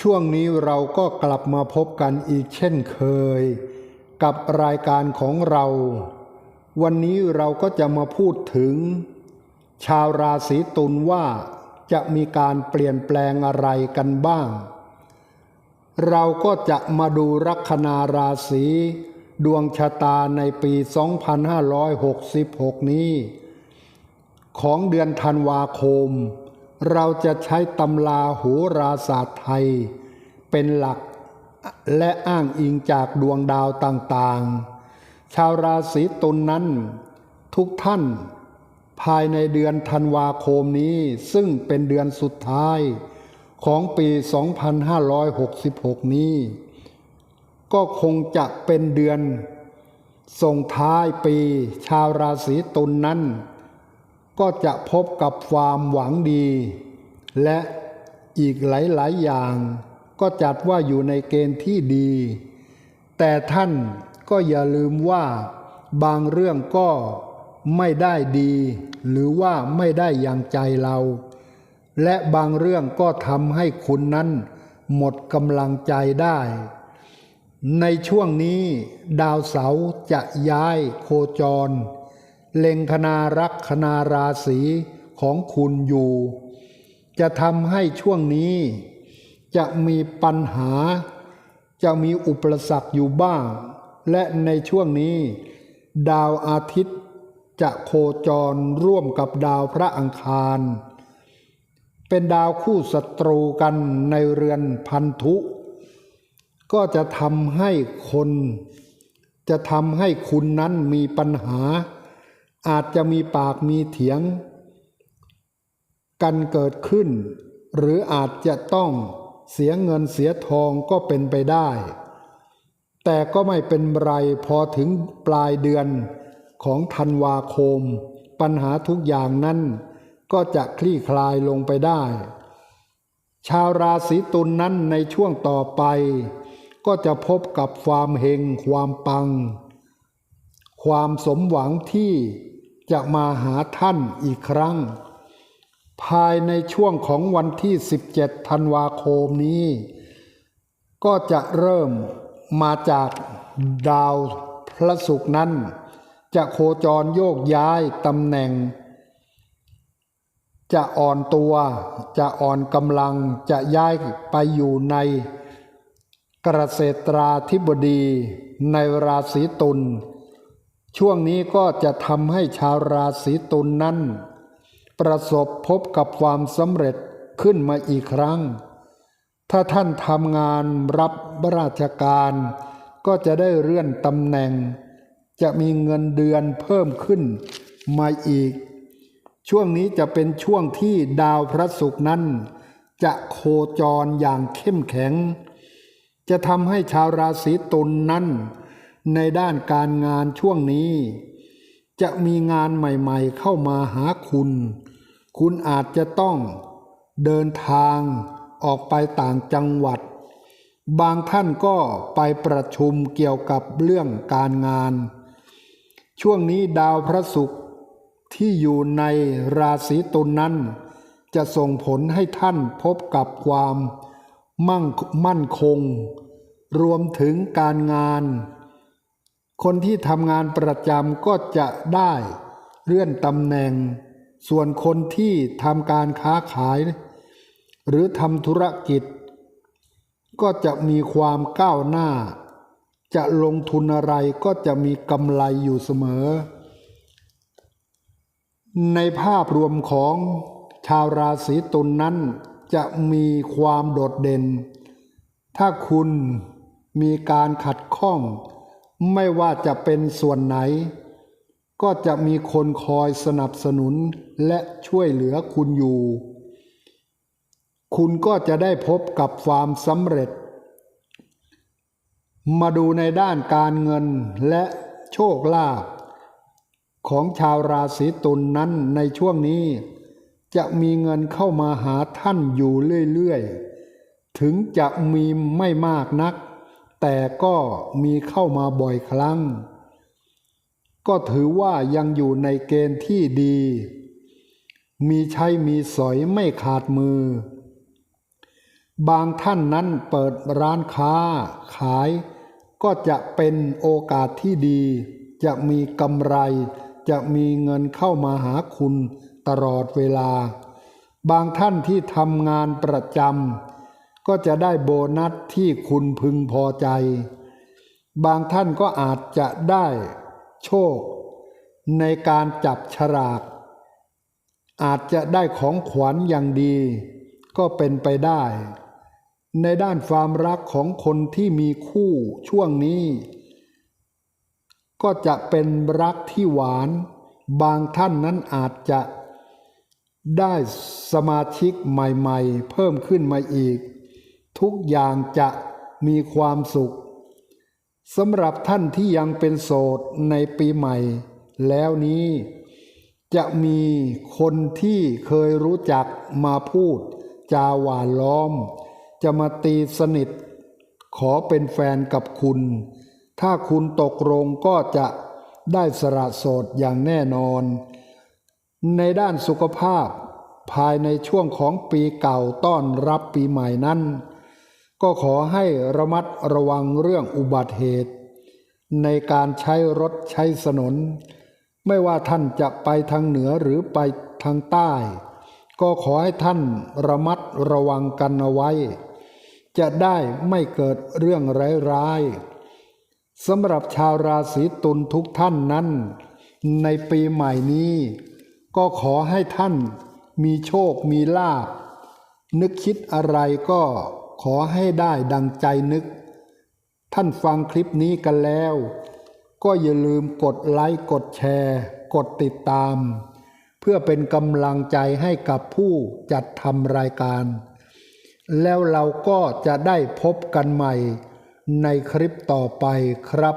ช่วงนี้เราก็กลับมาพบกันอีกเช่นเคย กับรายการของเรา วันนี้เราก็จะมาพูดถึง ชาวราศีตุลว่าจะมีการเปลี่ยนแปลงอะไรกันบ้าง เราก็จะมาดูลัคนาราศีดวงชะตาในปี 2566 นี้ ของเดือนธันวาคม เราจะใช้ตำราโหราศาสตร์ไทย เป็นหลักและอ้างอิงจากดวงดาวต่างๆ ชาวราศีตุลนนั้น ทุกท่านภายในเดือนธันวาคมนี้ซึ่งเป็นเดือนสุดท้ายของปี 2566 นี้ ก็คงจะเป็นเดือนส่งท้ายปีชาวราศีตุลนนั้น ก็จะพบกับความหวังดี และอีกหลายๆอย่าง ก็จัดว่าอยู่ในเกณฑ์ที่ดี แต่ท่านก็อย่าลืมว่าบางเรื่องก็ไม่ได้ดี หรือว่าไม่ได้อย่างใจเรา และบางเรื่องก็ทำให้คุณนั้น หมดกำลังใจได้ ในช่วงนี้ดาวเสาร์จะย้ายโคจร เล็งคณารักคณาราศีของคุณอยู่ จะทำให้ช่วงนี้ จะมีปัญหา จะมีอุปสรรคอยู่บ้าง และในช่วงนี้ ดาวอาทิตย์จะโคจรร่วมกับดาวพระอังคาร เป็นดาวคู่ศัตรูกันในเรือนพันธุ ก็จะทำให้คน จะทำให้คุณนั้นมีปัญหา อาจจะมีปากมีเถียง กันเกิดขึ้น หรืออาจจะต้องเสียเงินเสียทองก็เป็นไปได้ แต่ก็ไม่เป็นไรพอถึงปลายเดือนของธันวาคม ปัญหาทุกอย่างนั้นก็จะคลี่คลายลงไปได้ ชาวราศีตุลนนั้นในช่วงต่อไป ก็จะพบกับความเฮงความปัง ความสมหวังที่ จะมาหาท่านอีกครั้ง ภายในช่วงของวันที่ 17 ธันวาคมนี้ ก็จะเริ่มมาจากดาวพระศุกร์นั้น จะโคจรโยกย้ายตำแหน่ง จะอ่อนตัวจะอ่อนกำลังจะย้ายไปอยู่ในเกษตราธิบดีในราศีตุล ช่วงนี้ก็จะทำให้ชาวราศีตุลนนั้น ประสบพบกับความสำเร็จขึ้นมาอีกครั้ง ถ้าท่านทำงานรับราชการ ก็จะได้เลื่อนตำแหน่ง จะมีเงินเดือนเพิ่มขึ้นมาอีก ช่วงนี้จะเป็นช่วงที่ดาวพระศุกร์นั้น จะโคจรอย่างเข้มแข็ง จะทำให้ชาวราศีตุลนนั้น ในด้านการงานช่วงนี้ จะมีงานใหม่ๆเข้ามาหาคุณ คุณอาจจะต้องเดินทางออกไปต่างจังหวัด บางท่านก็ไปประชุมเกี่ยวกับเรื่องการงาน ช่วงนี้ดาวพระศุกร์ที่อยู่ในราศีตุลนนั้น จะส่งผลให้ท่านพบกับความมั่งมั่นคง รวมถึงการงาน คนที่ทำงานประจำก็จะได้เลื่อนตำแหน่ง ส่วนคนที่ทำการค้าขาย หรือทำธุรกิจ ก็จะมีความก้าวหน้า จะลงทุนอะไรก็จะมีกำไรอยู่เสมอ ในภาพรวมของชาวราศีตุลนนั้นจะมีความโดดเด่น ถ้าคุณมีการขัดข้อง ไม่ว่าจะเป็นส่วนไหน ก็จะมีคนคอยสนับสนุนและช่วยเหลือคุณอยู่ คุณก็จะได้พบกับความสำเร็จ มาดูในด้านการเงินและโชคลาภของชาวราศีตุลนนั้นในช่วงนี้ จะมีเงินเข้ามาหาท่านอยู่เรื่อย ๆ ถึงจะมีไม่มากนัก แต่ก็มีเข้ามาบ่อยครั้ง ก็ถือว่ายังอยู่ในเกณฑ์ที่ดี มีใช้มีสอยไม่ขาดมือ บางท่านนั้นเปิดร้านค้าขาย ก็จะเป็นโอกาสที่ดี จะมีกำไร จะมีเงินเข้ามาหาคุณตลอดเวลา บางท่านที่ทำงานประจำ ก็จะได้โบนัสที่คุณพึงพอใจ บางท่านก็อาจจะได้โชค ในการจับฉลาก อาจจะได้ของขวัญอย่างดี ก็เป็นไปได้ ในด้านความรักของคนที่มีคู่ช่วงนี้ ก็จะเป็นรักที่หวาน บางท่านนั้นอาจจะได้สมาชิกใหม่ ๆ เพิ่มขึ้นมาอีก ทุกอย่างจะมีความสุขสำหรับท่านที่ยังเป็นโสดในปีใหม่ แล้วนี้ จะมีคนที่เคยรู้จักมาพูด จาหวานล้อม จะมาตีสนิท ขอเป็นแฟนกับคุณ ถ้าคุณตกลงก็จะได้สละโสดอย่างแน่นอน ในด้านสุขภาพภายในช่วงของปีเก่าต้อนรับปีใหม่นั้น ก็ขอให้ระมัดระวังเรื่องอุบัติเหตุ ในการใช้รถใช้ถนน ไม่ว่าท่านจะไปทางเหนือหรือไปทางใต้ ก็ขอให้ท่านระมัดระวังกันเอาไว้ จะได้ไม่เกิดเรื่องร้ายๆสำหรับชาวราศีตุลทุกท่านนั้น ในปีใหม่นี้ ก็ขอให้ท่านมีโชคมีลาภนึกคิดอะไรก็ ขอให้ได้ดังใจนึก ท่านฟังคลิปนี้กันแล้ว ก็อย่าลืมกดไลค์กดแชร์ กดติดตาม เพื่อเป็นกำลังใจให้กับผู้จัดทำรายการ แล้วเราก็จะได้พบกันใหม่ในคลิปต่อไปครับ